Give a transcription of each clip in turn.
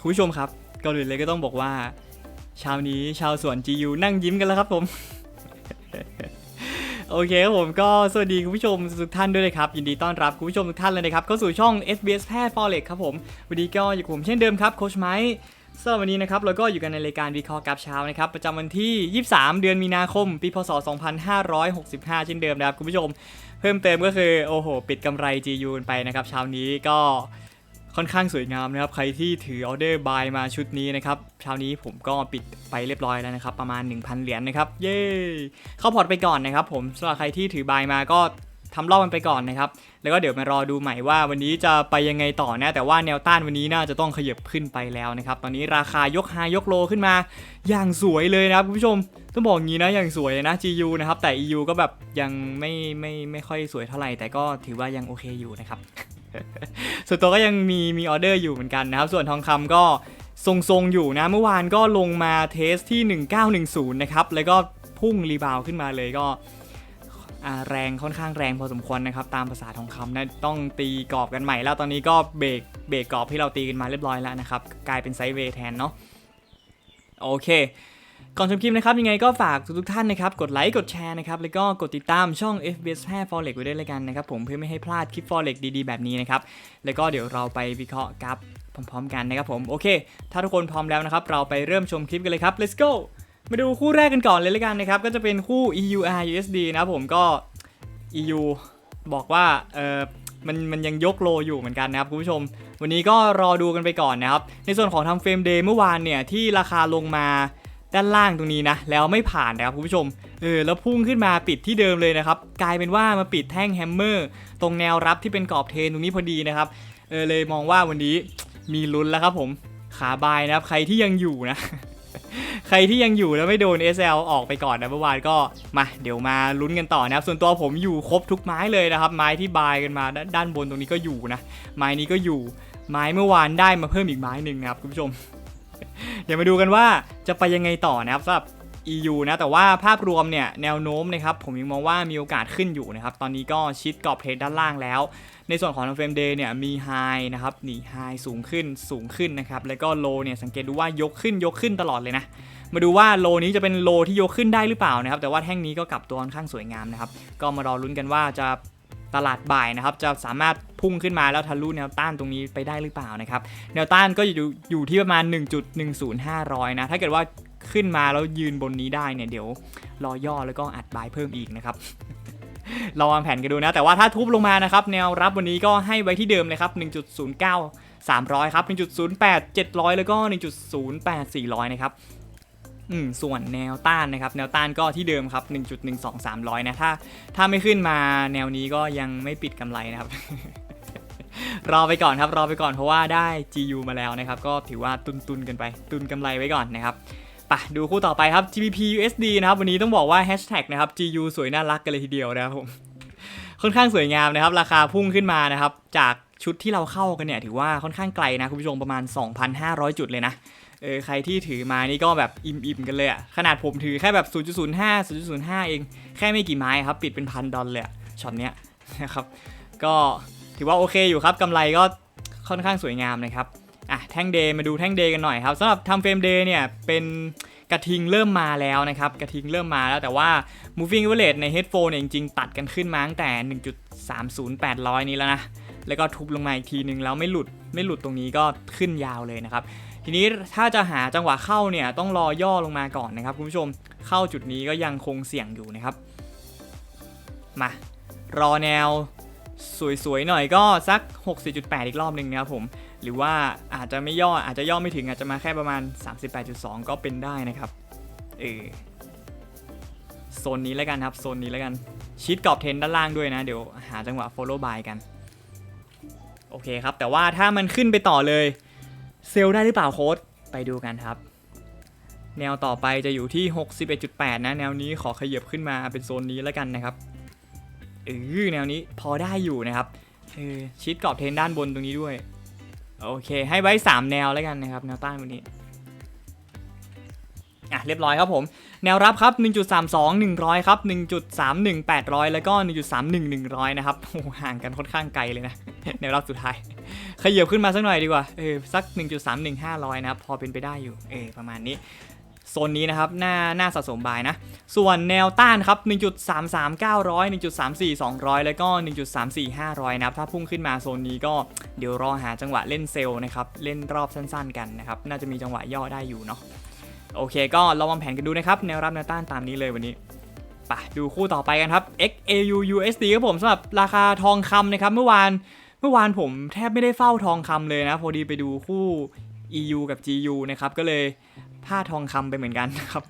คุณผู้ชมครับก่อนอื่นเลยก็ต้องบอกว่าเช้านี้ชาวสวน GU นั่งยิ้มกันแล้วครับผม โอเคครับผมก็สวัสดีคุณผู้ชมทุกท่านด้วยเลยครับ ยินดีต้อนรับคุณผู้ชมทุกท่านเลยนะครับเข้าสู่ช่อง SBS แพทย์ Forex ครับผมวันนี้ก็อยู่กับผมเช่นเดิมครับโคชไมค์สำหรับวันนี้นะครับเราก็อยู่กันในรายการวิเคราะห์กับเช้านะครับประจำวันที่ 23 เดือนมีนาคม ปีพศ 2565 เช่นเดิมนะครับคุณผู้ชม เพิ่มเติมก็คือโอ้โห ปิดกำไร GU กันไปนะครับเช้านี้ก็ ค่อนข้างสวยงามนะครับ ใครที่ถือออเดอร์บายมาชุดนี้นะครับ เช้านี้ผมก็ปิดไปเรียบร้อยแล้วนะครับ ประมาณ 1,000 เหรียญนะครับ เย้ เข้าพอร์ตไปก่อนนะครับ ผมสำหรับใครที่ถือบายมาก็ทำรอบมันไปก่อนนะครับ แล้วก็เดี๋ยวมารอดูใหม่ว่าวันนี้จะไปยังไงต่อนะ แต่ว่าแนวต้านวันนี้น่าจะต้องขยับขึ้นไปแล้วนะครับ ตอนนี้ราคายกไฮยกโลขึ้นมา อย่างสวยเลยนะครับคุณผู้ชม ต้องบอกงี้นะอย่างสวยเลยนะ GU นะครับ แต่ EU ก็แบบยังไม่ไม่ไม่ค่อยสวยเท่าไหร่ แต่ก็ถือว่ายังโอเคอยู่นะครับ ส่วนตัวก็ยังมีมีออเดอร์อยู่เหมือนกันนะครับ ส่วนทองคำก็ทรงๆอยู่นะ เมื่อวานก็ลงมาเทสที่ 1910 นะครับ แล้วก็พุ่งรีบาวขึ้นมาเลยก็แรงค่อนข้างแรงพอสมควรนะครับ ตามภาษาทองคำนะต้องตีกรอบกันใหม่แล้วตอนนี้ก็เบรกเบรกกรอบที่เราตีกันมาเรียบร้อยแล้วนะครับ กลายเป็นไซด์เวย์แทนเนาะโอเค ก่อนชมคลิปนะครับยังไงก็ฝากทุกๆท่านนะครับกดไลค์กดแชร์นะครับแล้วก็กดติดตามช่อง FBS 5 Forex ไว้ด้วยเลยกันนะครับผมเพื่อไม่ให้พลาดคลิป Forex ดีๆ แบบนี้นะครับแล้วก็เดี๋ยวเราไปวิเคราะห์กราฟพร้อมๆกันนะครับผมโอเค ถ้าทุกคนพร้อมแล้วนะครับเราไปเริ่มชมคลิปกันเลยครับ let's go มาดูคู่แรกกันก่อนเลยเลยกันนะครับก็จะเป็นคู่ EUR USD นะผมก็ EU บอกว่าเออมันมันยังยกโลอยู่เหมือนกันนะครับคุณผู้ชม วันนี้ก็รอดูกันไปก่อนนะครับ ในส่วนของทำเฟรมเดย์เมื่อวานเนี่ยที่ราคาลงมา ด้านล่างตรงนี้นะ แล้วไม่ผ่านนะครับคุณผู้ชมเออแล้วพุ่งขึ้นมาปิดที่เดิมเลยนะครับ กลายเป็นว่ามาปิดแท่งแฮมเมอร์ตรงแนวรับที่เป็นกรอบเทนตรงนี้พอดีนะครับเออเลยมองว่าวันนี้มีลุ้นแล้วครับผมขาบายนะครับ ใครที่ยังอยู่นะ ใครที่ยังอยู่แล้วไม่โดน SL ออกไปก่อนนะเมื่อวานก็มาเดี๋ยวมาลุ้นกันต่อนะครับ ส่วนตัวผมอยู่ครบทุกไม้เลยนะครับ ไม้ที่บายกันมาด้านด้านบนตรงนี้ก็อยู่นะ ไม้นี้ก็อยู่ ไม้เมื่อวานได้มาเพิ่มอีกไม้หนึ่งนะครับคุณผู้ชม เดี๋ยวมาดูกันว่าจะไปยังไงต่อนะครับสำหรับ EU นะแต่ว่าภาพรวมเนี่ยแนวโน้มนะครับผมยังมองว่ามีโอกาสขึ้นอยู่นะครับตอนนี้ก็ชิดกรอบเทรดด้านล่างแล้ว ในส่วนของทางเฟรมเดย์เนี่ยมีไฮนะครับนี่ไฮสูงขึ้นสูงขึ้นนะครับแล้วก็โลเนี่ยสังเกตดูว่ายกขึ้นยกขึ้นตลอดเลยนะ มาดูว่าโลนี้จะเป็นโลที่ยกขึ้นได้หรือเปล่านะครับแต่ว่าแท่งนี้ก็กลับตัวค่อนข้างสวยงามนะครับก็มารอลุ้นกันว่าจะ ตลาดบ่ายนะครับจะสามารถพุ่งขึ้นมาแล้วทะลุแนวต้านตรงนี้ไปได้หรือเปล่านะครับแนวต้านก็อยู่อยู่ที่ประมาณ 1.10500นะถ้าเกิดว่าขึ้นมาแล้วยืนบนนี้ได้เนี่ยเดี๋ยวรอย่อแล้วก็อัดบายเพิ่มอีกนะครับเราวางแผนกันดูนะแต่ว่าถ้าทุบลงมานะครับแนวรับวันนี้ก็ให้ไว้ที่เดิมเลยครับ 1.09 300 ครับ 1.08 700 แล้วก็ 1.08 400 นะครับ อืมส่วนแนวต้านนะครับ แนวต้านก็ที่เดิมครับ 1.12 300 นะ ถ้า ถ้าไม่ขึ้นมาแนวนี้ก็ยังไม่ปิดกำไรนะครับ รอไปก่อนครับ รอไปก่อนเพราะว่าได้ GU มาแล้วนะครับ ก็ถือว่าตุนตุนๆกันไป ตุนกำไรไว้ก่อนนะครับปะดูคู่ต่อไปครับ GBP USD นะครับ วันนี้ต้องบอกว่าแฮชแท็กนะครับ GU สวยน่ารักกันเลยทีเดียวนะครับผม ค่อนข้างสวยงามนะครับ ราคาพุ่งขึ้นมานะครับ จากชุดที่เราเข้ากันเนี่ย ถือว่าค่อนข้างไกลนะคุณผู้ชมประมาณ 2,500 จุดเลยนะ เออใครที่ถือมานี่ก็แบบอิ่มๆกันเลยอะขนาดผมถือแค่แบบ 0.05 0.05 เอง แค่ไม่กี่ไม้ครับ ปิดเป็นพันดอลเลยช็อตเนี้ยนะครับ ก็ถือว่าโอเคอยู่ครับกำไรก็ค่อนข้างสวยงามนะครับอะแท่งเดย์มาดูแท่งเดย์กันหน่อยครับสำหรับทำเฟรมเดย์เนี่ยเป็นกระทิงเริ่มมาแล้วนะครับ กระทิงเริ่มมาแล้วแต่ว่า moving average ใน headphone เนี่ยจริงๆ ตัดกันขึ้นมาตั้งแต่ 1.30800 นี้แล้วนะ แล้วก็ทุบลงมาอีกทีนึง แล้วไม่หลุดไม่หลุดตรงนี้ก็ขึ้นยาวเลยนะครับ ทีนี้ถ้าจะหาจังหวะเข้าเนี่ยต้องรอย่อลงมาก่อนนะครับคุณผู้ชมเข้าจุดนี้ก็ยังคงเสี่ยงอยู่นะครับ มารอแนวสวยๆหน่อยก็สัก64.8อีกรอบหนึ่งนะครับผม หรือว่าอาจจะไม่ย่ออาจจะย่อไม่ถึงอาจจะมาแค่ประมาณ 38.2 ก็เป็นได้นะครับเออโซนนี้แล้วกันครับโซนนี้แล้วกันชิดกรอบเทนด้านล่างด้วยนะ เดี๋ยวหาจังหวะ follow by กัน โอเคครับ แต่ว่าถ้ามันขึ้นไปต่อเลย เซลได้หรือเปล่าโค้ดไปดูกันครับ แนวต่อไปจะอยู่ที่ 61.8 นะ แนวนี้ขอขยับขึ้นมาเป็นโซนนี้แล้วกันนะครับเออแนวนี้พอได้อยู่นะครับเออชิดกรอบเทนด้านบนตรงนี้ด้วย โอเค ให้ไว้ 3 แนวแล้วกันนะครับ แนวต้านวันนี้อะเรียบร้อยครับผม แนวรับครับ 1.32 100 ครับ 1.31 800 แล้วก็ 1.31 100 นะครับโอ้ห่างกันค่อนข้างไกลเลยนะ แนวรับสุดท้าย ขยับขึ้นมาสักหน่อยดีกว่า เออ สัก 1.31500 นะครับ พอเป็นไปได้อยู่ เออ ประมาณนี้ โซนนี้นะครับ หน้า หน้าสะสมบายนะ ส่วนแนวต้านครับ 1.33900 1.34200 แล้วก็ 1.34500 นะครับ ถ้าพุ่งขึ้นมาโซนนี้ก็ เดี๋ยวรอหาจังหวะเล่นเซลล์นะครับ เล่นรอบสั้นๆ กันนะครับ น่าจะมีจังหวะย่อได้อยู่เนาะ โอเค ก็ลองวางแผนกันดูนะครับ แนวรับแนวต้านตามนี้เลยวันนี้ปดูคู่ต่อไปกันครับ XAU USD ครับผมสำหรับราคาทองคำนะครับเมื่อวาน เมื่อวานผมแทบไม่ได้เฝ้าทองคำเลยนะ พอดีไปดูคู่ EU กับ GU นะครับ ก็เลยพลาดทองคำไปเหมือนกันนะครับ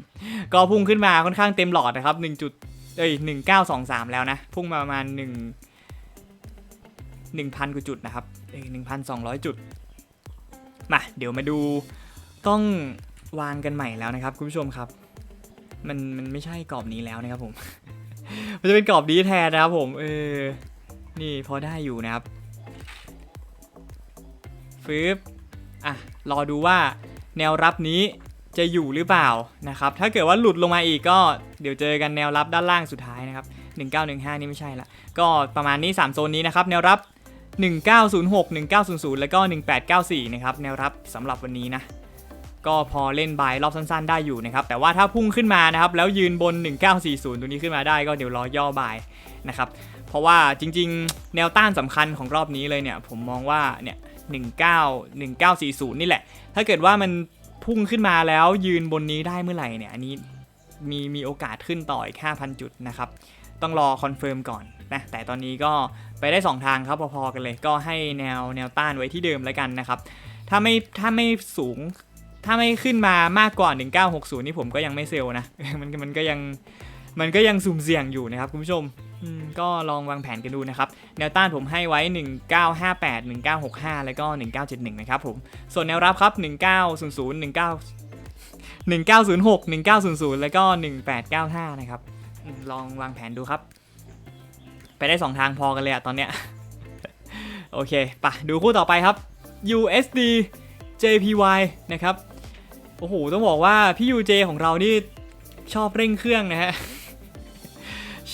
ก็พุ่งขึ้นมาค่อนข้างเต็มหลอดนะครับ1จุดเอ้ย1923 แล้วนะ พุ่งมาประมาณ 1 1,000กว่าจุดนะครับเอ้ย1,200 จุด มาเดี๋ยวมาดูต้องวางกันใหม่แล้วนะครับ คุณผู้ชมครับ มันมันไม่ใช่กรอบนี้แล้วนะครับผม มันจะเป็นกรอบนี้แทนนะครับผม เออ นี่พอได้อยู่นะครับ ฟืบอะรอดูว่าแนวรับนี้จะอยู่หรือเปล่านะครับ ถ้าเกิดว่าหลุดลงมาอีกก็เดี๋ยวเจอกันแนวรับด้านล่างสุดท้ายนะครับ 1915 นี่ไม่ใช่ละ ก็ประมาณนี้ 3 โซนนี้นะครับ แนวรับ 1906 1900 แล้วก็ 1894 นะครับ แนวรับสำหรับวันนี้นะ ก็พอเล่นบายรอบสั้นๆ ได้อยู่นะครับ แต่ว่าถ้าพุ่งขึ้นมานะครับ แล้วยืนบน 1940 ตัวนี้ขึ้นมาได้ก็เดี๋ยวรอย่อบายนะครับ เพราะว่าจริง ๆ แนวต้านสำคัญของรอบนี้เลยเนี่ย ผมมองว่าเนี่ย 19 1940 นี่แหละ ถ้าเกิดว่ามันพุ่งขึ้นมาแล้วยืนบนนี้ได้เมื่อไหร่เนี่ย อันนี้มีมีโอกาสขึ้นต่ออีก 5,000 จุดนะครับ ต้องรอคอนเฟิร์มก่อนนะ แต่ตอนนี้ก็ไปได้ 2 ทางครับพอๆกันเลย ก็ให้แนวแนวต้านไว้ที่เดิมแล้วกันนะครับ ถ้าไม่ถ้าไม่สูง ถ้าไม่ขึ้นมามากกว่า 1960 นี่ผมก็ยังไม่เซลนะ มันมันก็ยังมันก็ยังสุ่มเสี่ยงอยู่นะครับคุณผู้ชม ก็ลองวางแผนกันดูนะครับ แนวต้านผมให้ไว้ 1958 1965 แล้วก็ 1971 นะครับผม ส่วนแนวรับครับ 1900 19 1906 1900 แล้วก็ 1895 นะครับ ลองวางแผนดูครับ ไปได้ 2 ทางพอกันเลยอะตอนเนี้ย โอเคปะดูคู่ต่อไปครับ USD JPY นะครับ โอ้โห ต้องบอกว่าพี่ UJ ของเรานี่ชอบเร่งเครื่องนะฮะ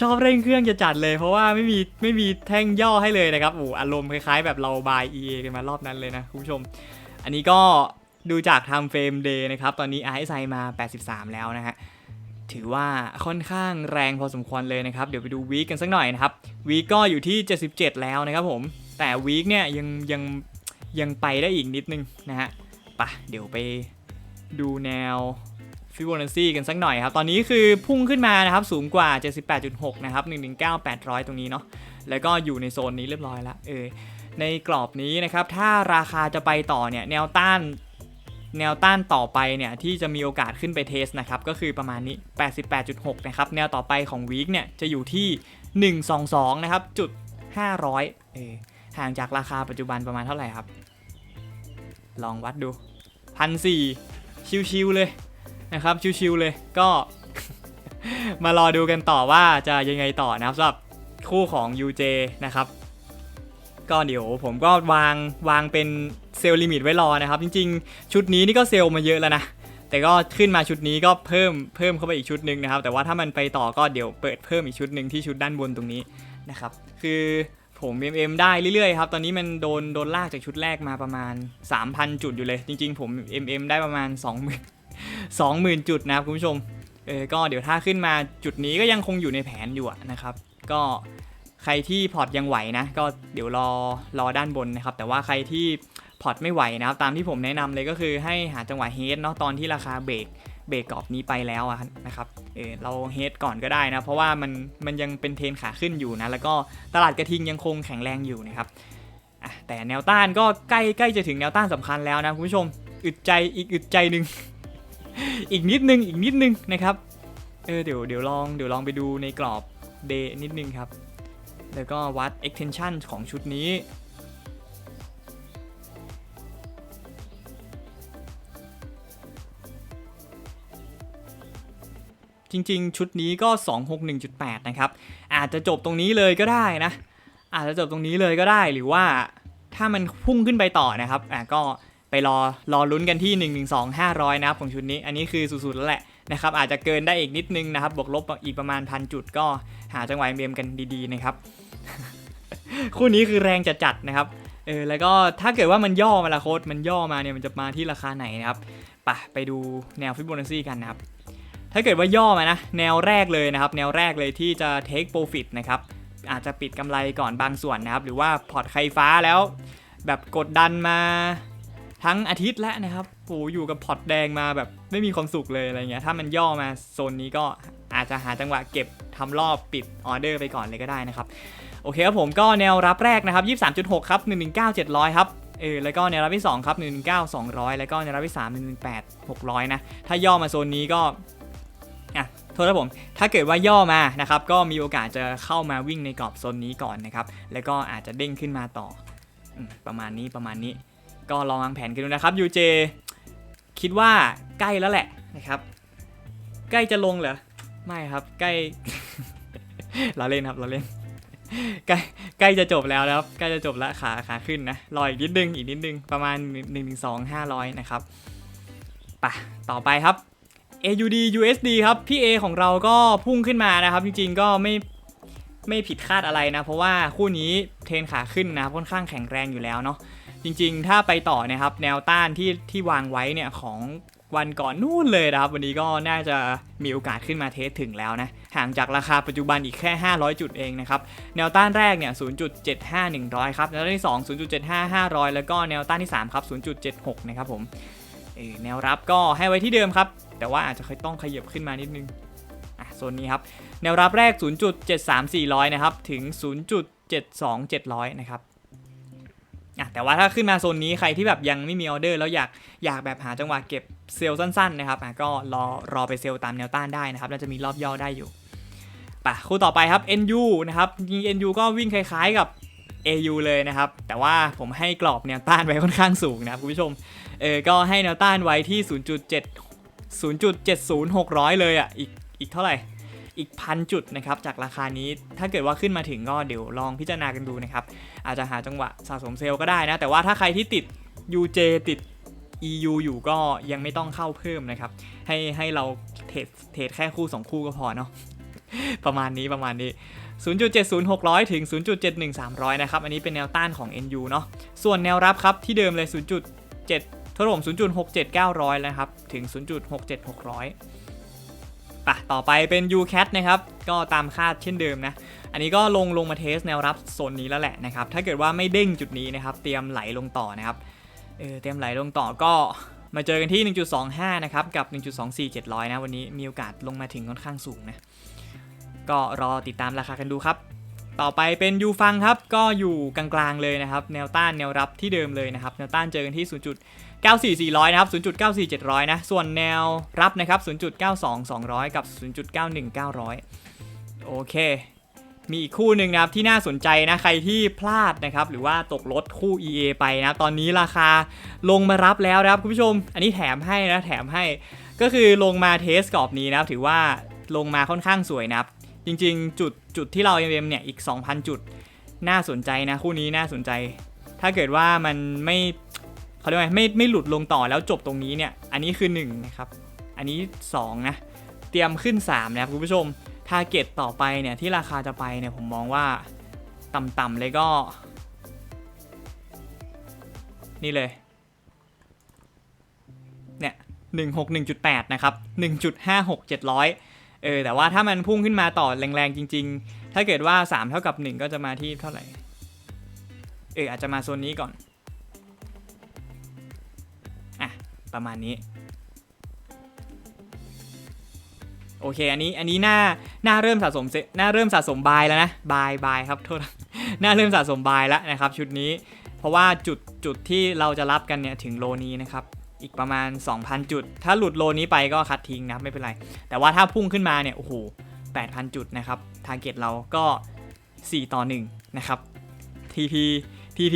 ชอบเร่งเครื่องจะจัดเลย เพราะว่าไม่มีไม่มีแท่งย่อให้เลยนะครับโอ้อารมณ์คล้ายๆ แบบเราบาย EA กันมารอบนั้นเลยนะคุณผู้ชม อันนี้ก็ดูจากทม์เฟรมเดย์นะครับ ตอนนี้ RSI มา 83 แล้วนะฮะถือว่าค่อนข้างแรงพอสมควรเลยนะครับ เดี๋ยวไปดูวีคกันสักหน่อยนะครับวีคก็อยู่ที่ 77 แล้วนะครับผมแต่วีคเนี่ยยังยังยังไปได้อีกนิดนึงนะฮะไปะเดี๋ยวไปดูแนว ฟิโบนัชชีกันสักหน่อยครับ ตอนนี้คือพุ่งขึ้นมานะครับ สูงกว่า 78.6 นะครับ 119,800 ตรงนี้เนาะ แล้วก็อยู่ในโซนนี้เรียบร้อยแล้ว เออ ในกรอบนี้นะครับ ถ้าราคาจะไปต่อเนี่ย แนวต้าน แนวต้านต่อไปเนี่ย ที่จะมีโอกาสขึ้นไปเทสนะครับ ก็คือประมาณนี้ 88.6 นะครับ แนวต่อไปของวีคเนี่ย จะอยู่ที่ 122 นะครับ จุด 500 เออ ห่างจากราคาปัจจุบันประมาณเท่าไหร่ครับ ลองวัดดูพันสี่ชิวๆเลย นะครับชิวๆเลยก็ มารอดูกันต่อว่าจะยังไงต่อนะครับสำหรับคู่ของ UJ นะครับก็เดี๋ยวผมก็วางวางเป็นเซลล์ลิมิตไว้รอนะครับ จริงๆ ชุดนี้นี่ก็เซลล์มาเยอะแล้วนะ แต่ก็ขึ้นมาชุดนี้ก็เพิ่มเพิ่มเข้าไปอีกชุดหนึ่งนะครับ แต่ว่าถ้ามันไปต่อก็เดี๋ยวเปิดเพิ่มอีกชุดหนึ่งที่ชุดด้านบนตรงนี้นะครับ คือผม MM ได้เรื่อยๆครับ ตอนนี้มันโดนโดนลากจากชุดแรกมาประมาณ 3,000 จุดอยู่เลย จริง ๆ ผม MM ได้ประมาณ 20,000 20,000 จุดนะครับคุณผู้ชมเออก็เดี๋ยวถ้าขึ้นมาจุดนี้ก็ยังคงอยู่ในแผนอยู่นะครับก็ใครที่พอร์ตยังไหวนะก็เดี๋ยวรอรอด้านบนนะครับแต่ว่าใครที่พอร์ตไม่ไหวนะครับตามที่ผมแนะนำเลยก็คือให้หาจังหวะเฮดเนาะตอนที่ราคาเบรกเบรกกรอบนี้ไปแล้วนะครับเออเราเฮดก่อนก็ได้นะเพราะว่ามันมันยังเป็นเทรนขาขึ้นอยู่นะแล้วก็ตลาดกระทิงยังคงแข็งแรงอยู่นะครับแต่แนวต้านก็ใกล้ใกล้จะถึงแนวต้านสำคัญแล้วนะคุณผู้ชมอึดใจอีกอึดใจหนึ่ง อีกนิดนึงอีกนิดนึงนะครับเออเดี๋ยวเดี๋ยวลองเดี๋ยวลองไปดูในกรอบ day นิดนึงครับ แล้วก็วัด extension ของชุดนี้ จริงๆ ชุดนี้ก็ 261.8 นะครับ อาจจะจบตรงนี้เลยก็ได้นะ อาจจะจบตรงนี้เลยก็ได้หรือว่าถ้ามันพุ่งขึ้นไปต่อนะครับอะก็ ไปรอรอลุ้นกันที่ 1 1 2 500 นะครับของชุดนี้ อันนี้คือสุดๆแล้วแหละนะครับอาจจะเกินได้อีกนิดนึงนะครับ บวกลบอีกประมาณพันจุดก็หาจังหวะเบียมกันดีๆนะครับ คู่นี้คือแรงจัดๆนะครับเออแล้วก็ถ้าเกิดว่ามันย่อมาละโค้ดมันย่อมาเนี่ยมันจะมาที่ราคาไหนนะครับไปไปดูแนวฟิโบนัชชีกันนะครับ ถ้าเกิดว่าย่อมานะ แนวแรกเลยนะครับ แนวแรกเลยที่จะ take profit นะครับ อาจจะปิดกำไรก่อนบางส่วนนะครับ หรือว่าพอร์ตไฟฟ้าแล้ว แบบกดดันมา ทั้งอาทิตย์แล้วนะครับโอ้อยู่กับพอร์ตแดงมาแบบไม่มีความสุขเลยอะไรเงี้ยถ้ามันย่อมาโซนนี้ก็อาจจะหาจังหวะเก็บทำรอบปิดออเดอร์ไปก่อนเลยก็ได้นะครับโอเคครับผมก็แนวรับแรกนะครับ23.6ครับ119 700ครับเออแล้วก็แนวรับที่2ครับ119 200 แล้วก็แนวรับที่3 118 600 นะ ถ้าย่อมาโซนนี้ก็อะโทษครับผม ถ้าเกิดว่าย่อมานะครับ ก็มีโอกาสจะเข้ามาวิ่งในกรอบโซนนี้ก่อนนะครับ แล้วก็อาจจะเด้งขึ้นมาต่ออประมาณนี้ประมาณนี้ ก็ลองวางแผนกันดูนะครับ UJ คิดว่าใกล้แล้วแหละนะครับ ใกล้จะลงเหรอไม่ครับ ใกล้เราเล่นครับเราเล่นใกล้ใกล้จะจบแล้วนะครับใกล้จะจบแล้วขาขาขึ้นนะรออีกนิดนึงอีกนิดนึงประมาณ1 1 2 500 นะครับปะต่อไปครับ AUD USD ครับ พี่ A ของเราก็พุ่งขึ้นมานะครับ จริงๆก็ไม่ไม่ผิดคาดอะไรนะ เพราะว่าคู่นี้เทรนขาขึ้นนะค่อนข้างแข็งแรงอยู่แล้วเนาะ จริงๆ ถ้าไปต่อเนะครับแนวต้านที่ที่วางไว้เนี่ยของวันก่อนนู่นเลยนะครับ วันนี้ก็น่าจะมีโอกาสขึ้นมาเทสถึงแล้วนะ ห่างจากราคาปัจจุบันอีกแค่ 500 จุดเองนะครับ แนวต้านแรกเนี่ย 0.75100 ครับ แนวต้านที่ 2 0.75500 แล้วก็แนวต้านที่ 3 ครับ 0.76 นะครับผมแนวรับก็ให้ไว้ที่เดิมครับ แต่ว่าอาจจะต้องขยับขึ้นมานิดนึงอะโซนนี้ครับ แนวรับแรก 0.73400 นะครับ ถึง 0.72700 นะครับ อะแต่ว่าถ้าขึ้นมาโซนนี้ใครที่แบบยังไม่มีออเดอร์แล้วอยากอยากแบบหาจังหวะเก็บเซลล์สั้นๆนะครับอะก็รอรอไปเซลล์ตามแนวต้านได้นะครับน่าจะมีรอบย่อได้อยู่ป่ะคู่ต่อไปครับ NU นะครับจริง NU ก็วิ่งคล้ายๆกับ AU เลยนะครับ แต่ว่าผมให้กรอบแนวต้านไว้ค่อนข้างสูงนะครับคุณผู้ชมเออก็ให้แนวต้านไว้ที่ 0.7 0.70600 เลยอะอีกอีกเท่าไหร่ อีกพันจุดนะครับจากราคานี้ถ้าเกิดว่าขึ้นมาถึงก็เดี๋ยวลองพิจารณากันดูนะครับอาจจะหาจังหวะสะสมเซลล์ก็ได้นะ แต่ว่าถ้าใครที่ติด UJ ติด EU อยู่ก็ยังไม่ต้องเข้าเพิ่มนะครับ ให้ให้เราเทรดเทรดแค่คู่ 2 คู่ก็พอเนาะประมาณนี้ประมาณนี้ 0.70600 ถึง 0.71300 นะครับ อันนี้เป็นแนวต้านของ NU เนาะส่วนแนวรับครับที่เดิมเลย 0.7ทดลอง0.67900 นะครับ ถึง 0.67600 ปะต่อไปเป็น UCAT นะครับ ก็ตามคาดเช่นเดิมนะ อันนี้ก็ลงลงมาเทสแนวรับโซนนี้แล้วแหละนะครับ ถ้าเกิดว่าไม่เด้งจุดนี้นะครับ เตรียมไหลลงต่อนะครับ เออ เตรียมไหลลงต่อก็มาเจอกันที่ 1.25 นะครับ กับ 1.24700 นะ วันนี้มีโอกาสลงมาถึงค่อนข้างสูงนะ ก็รอติดตามราคากันดูครับ ต่อไปเป็นยูฟังครับ ก็อยู่กลางๆเลยนะครับ แนวต้านแนวรับที่เดิมเลยนะครับ แนวต้านเจอกันที่ 94400 นะครับ 0.94700 นะ ส่วนแนวรับนะครับ 0.92200 กับ 0.91900 โอเค มีอีกคู่หนึ่งนะครับที่น่าสนใจนะ ใครที่พลาดนะครับ หรือว่าตกรถคู่ EA ไปนะ ตอนนี้ราคาลงมารับแล้วนะครับ คุณผู้ชม อันนี้แถมให้นะ แถมให้ ก็คือลงมาเทสกรอบนี้นะครับ ถือว่าลงมาค่อนข้างสวยนะครับ จริงๆ จุดจุดที่เรา MM เนี่ย อีก 2,000 จุด น่าสนใจนะ คู่นี้น่าสนใจ ถ้าเกิดว่ามันไม่ เขาเรียกว่าไงไม่ไม่หลุดลงต่อแล้วจบตรงนี้เนี่ย อันนี้คือ1นะครับ อันนี้2นะเตรียมขึ้น3นะครับคุณผู้ชมทาร์เก็ตต่อไปเนี่ยที่ราคาจะไปเนี่ยผมมองว่าต่ำๆเลยก็ นี่เลยเนี่ย161.8นะครับ1.56 700เออแต่ว่าถ้ามันพุ่งขึ้นมาต่อแรงๆจริง ๆ ถ้าเกิดว่า 3 เท่ากับ 1 ก็จะมาที่เท่าไหร่ เอออาจจะมาโซนนี้ก่อน ประมาณนี้ โอเค อันนี้อันนี้หน้าหน้าเริ่มสะสมเซหน้าเริ่มสะสมบายแล้วนะบายบายครับโทษหน้าเริ่มสะสมบายแล้วนะครับ ชุดนี้ เพราะว่าจุดจุดที่เราจะรับกันเนี่ยถึงโลนี้นะครับอีกประมาณ 2,000 จุด ถ้าหลุดโลนี้ไปก็คัดทิ้งนะครับไม่เป็นไร แต่ว่าถ้าพุ่งขึ้นมาเนี่ยโอ้โห8,000 จุดนะครับทาร์เก็ตเราก็ 4 ต่อ 1 นะครับ TP TP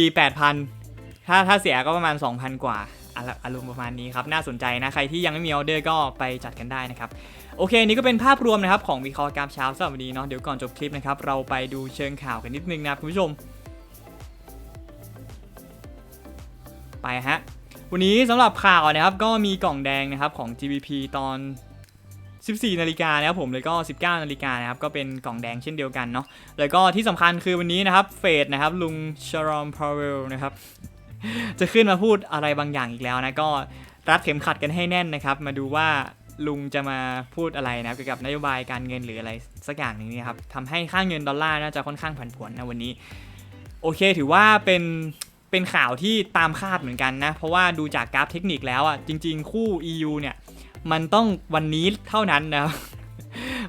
8,000 ถ้าถ้าเสียก็ประมาณ 2,000 กว่า อารมณ์ประมาณนี้ครับน่าสนใจนะใครที่ยังไม่มีออเดอร์ก็ไปจัดกันได้นะครับโอเคนี่ก็เป็นภาพรวมนะครับของวิเคราะห์กราฟเช้าสำหรับวันนี้เนาะเดี๋ยวก่อนจบคลิปนะครับเราไปดูเชิงข่าวกันนิดนึงนะคุณผู้ชม ไปฮะวันนี้สำหรับข่าวนะครับก็มีกล่องแดงนะครับของ GBP ตอน 14 นาฬิกานะครับผมแล้วก็ 19 นาฬิกานะครับก็เป็นกล่องแดงเช่นเดียวกันเนาะแล้วก็ที่สำคัญคือวันนี้นะครับเฟดนะครับลุงชารอมพาวเวลนะครับ จะขึ้นมาพูดอะไรบางอย่างอีกแล้วนะก็รัดเข็มขัดกันให้แน่นนะครับ มาดูว่าลุงจะมาพูดอะไรนะเกี่ยวกับนโยบายการเงินหรืออะไรสักอย่างหนึ่งนี่ยครับทำให้ค่าเงินดอลลาร์น่าจะค่อนข้างผันผวนนะวันนี้ โอเคถือว่าเป็นเป็นข่าวที่ตามคาดเหมือนกันนะ เพราะว่าดูจากกราฟเทคนิคแล้วอะจริง ๆ คู่ EU เนี่ย มันต้องวันนี้เท่านั้นนะ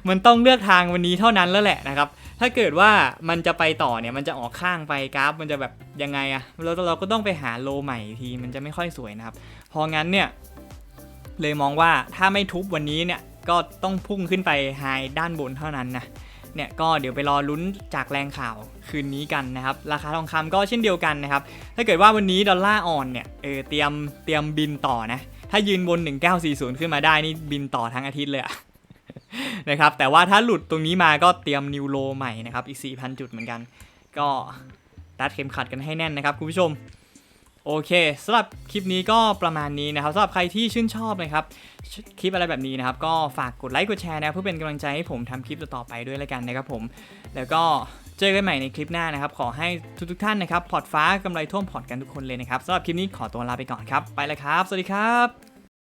มันต้องเลือกทางวันนี้เท่านั้นแล้วแหละนะครับ ถ้าเกิดว่ามันจะไปต่อเนี่ยมันจะออกข้างไปกราฟ มันจะแบบยังไงอะเราเราก็ต้องไปหาโลใหม่ทีมันจะไม่ค่อยสวยนะครับพราะงั้นเนี่ยเลยมองว่าถ้าไม่ทุบวันนี้เนี่ยก็ต้องพุ่งขึ้นไปไฮด้านบนเท่านั้นนะเนี่ยก็เดี๋ยวไปรอลุ้นจากแรงข่าวคืนนี้กันนะครับ ราคาทองคำก็เช่นเดียวกันนะครับ ถ้าเกิดว่าวันนี้ดอลลาร์อ่อนเนี่ยเออเตรียมเตรียมบินต่อนะ ถ้ายืนบน 1940 ขึ้นมาได้นี่บินต่อทั้งอาทิตย์เลยอะ นะครับแต่ว่าถ้าหลุดตรงนี้มาก็เตรียมนิวโลใหม่นะครับอีก 4,000 จุดเหมือนกัน ก็รัดเข็มขัดกันให้แน่นนะครับคุณผู้ชมโอเคสำหรับคลิปนี้ก็ประมาณนี้นะครับสำหรับใครที่ชื่นชอบนะครับคลิปอะไรแบบนี้นะครับ ก็ฝากกดไลค์กดแชร์นะเพื่อเป็นกำลังใจให้ผมทำคลิปต่อๆไปด้วยแล้วกันนะครับผม แล้วก็เจอกันใหม่ในคลิปหน้านะครับ ขอให้ทุกๆท่านนะครับ พอร์ตฟ้ากำไรท่วมพอร์ตกันทุกคนเลยนะครับสำหรับคลิปนี้ขอตัวลาไปก่อนครับ ไปแล้วครับ สวัสดีครับ